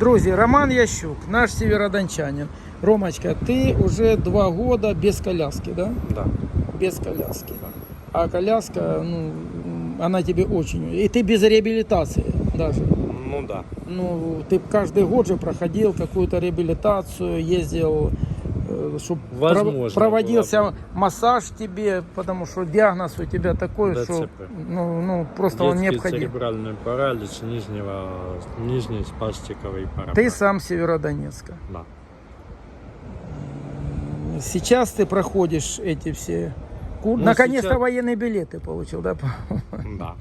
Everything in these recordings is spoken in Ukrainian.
Друзі, Роман Ящук, наш северодончанин. Ромочка, ты уже два года без коляски, да? Да. Без коляски. А коляска, ну, она тебе очень... И ты без реабилитации даже. Ну да. Ну, ты каждый год же проходил какую-то реабилитацию, ездил, чтобы Возможно проводился было массаж тебе, потому что диагноз у тебя такой, что ДЦП. ну, ну, просто он Детский необходим. церебральный паралич нижнего, нижний спастиковый паралич. Ты сам Северодонецка. Да. Сейчас ты проходишь эти все Ну, Наконец-то сейчас- военные билеты получил, да? Да.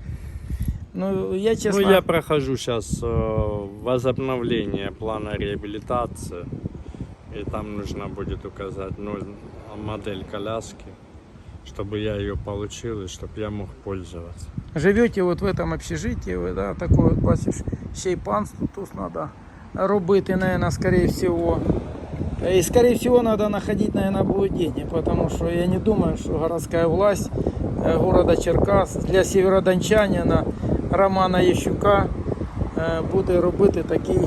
Ну, я честно... Ну, я прохожу сейчас возобновление плана реабилитации. И там нужно будет указать ну, модель коляски, чтобы я ее получил и чтобы я мог пользоваться. Живете вот в этом общежитии, ви, да, такое от бачиш, ще й панство тут надо робити, наверное, скорее всего. И, скорее всего, надо находить, наверное, будет денег, потому что я не думаю, что городская власть э, города Черкас для северодончанина Романа Єщука е, буде робити такий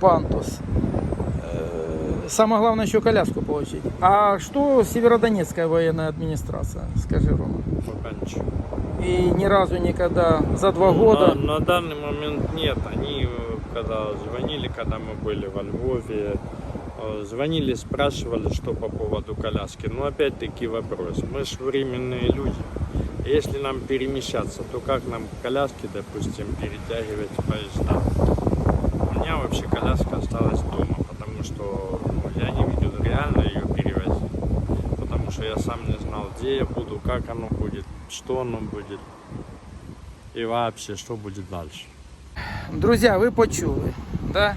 пантус. Самое главное еще коляску получить. А что Северодонецкая военная администрация, скажи, Рома? Пока ничего. И ни разу никогда за два Ну, года. На, на данный момент нет. Они, э, когда звонили, когда мы были во Львове, э, звонили, спрашивали, что по поводу коляски. Но опять-таки вопрос. Мы же временные люди. Если нам перемещаться, то как нам коляски, допустим, перетягивать поезда? У меня вообще коляска осталась дома, потому что ну, я не видел реально ее перевозить. Потому что я сам не знал, где я буду, как оно будет, что оно будет. И вообще, что будет дальше. Друзі, ви почули. Да?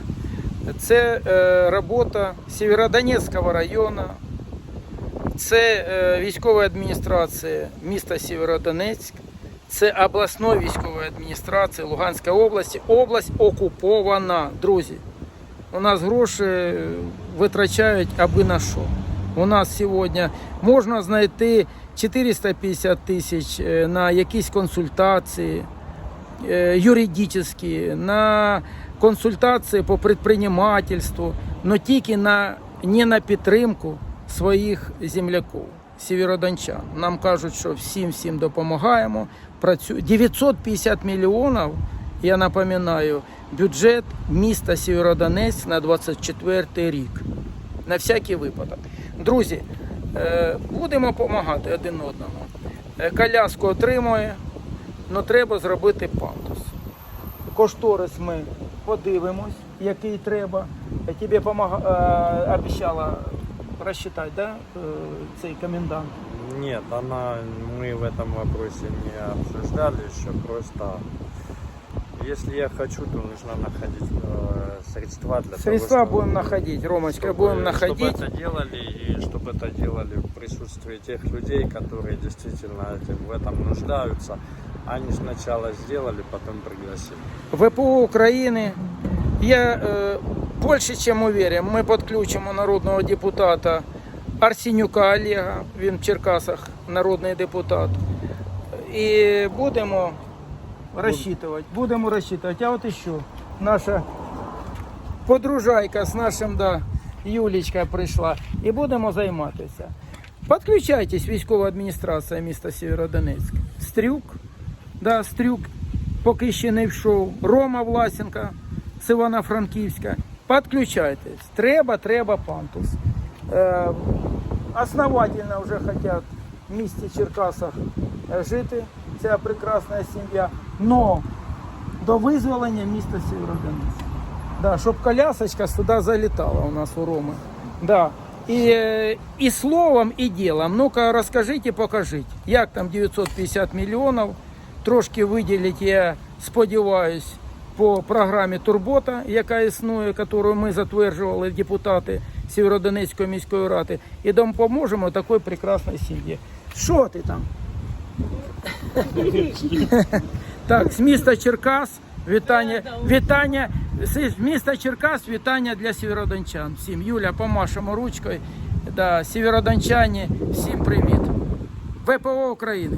Це е, робота Сєвєродонецького району, це е, військова адміністрація міста Сєвєродонецьк, це обласної військової адміністрації Луганської області. Область окупована, друзі. У нас гроші витрачають аби на що. У нас сьогодні можна знайти 450 тисяч е, на якісь консультації э, юридические, на консультації по предпринимательству, но тільки на, не на підтримку своїх земляків, сєвєродончан. Нам кажуть, що всім всім допомагаємо. Працю... 950 мільйонів, я напоминаю, бюджет міста Сєвєродонецьк на 24 рік. На всякий випадок. Друзі, е, будемо допомагати один одному. Е, Коляску отримує, але треба зробити пандус. Кошторис ми подивимось, який треба. Тобі помага... е, обіцяла розчитати, да? цей комендант. Нет, она, мы в этом вопросе не обсуждали еще, просто если я хочу, то нужно находить э, средства для Средства того, будем находить, Ромочка, чтобы, будем чтобы находить. это делали и чтобы это делали в присутствии тех людей, которые действительно этим, в этом нуждаются. Они сначала сделали, потом пригласили. ВПО України. Я е, більше чим уверен, ми підключимо народного депутата Арсенюка Олега, він в Черкасах народний депутат. І будемо розчитувати. Будемо розчитувати. А от ще наша подружайка з нашим, да, Юлічка прийшла. І будемо займатися. Підключайтесь, військова адміністрація міста Сєвєродонецьк. Стрюк, да, Стрюк поки ще не йшов. Рома Власенка з Івано-Франківська. Підключайтесь. Треба, треба пантус. Е, основательно вже хочуть в місті Черкасах е, жити. Ця прекрасна сім'я. Но до визволення міста Сєвєродонецьк. Да, щоб колясочка сюди залітала у нас у Роми. Да. І, е, і словом, і ділом. Ну-ка, розкажіть і покажіть, як там 950 мільйонів. Трошки виділить, я сподіваюсь, по програмі Турбота, яка існує, яку ми затверджували депутати Сєвєродонецької міської ради, і допоможемо такій прекрасній сім'ї. Що ти там? Так, з міста Черкас. Вітання, вітання з міста Черкас, вітання для сєвєродончан. Всім Юля, помашемо ручкою. Да, сєвєродончані, всім привіт. ВПО України.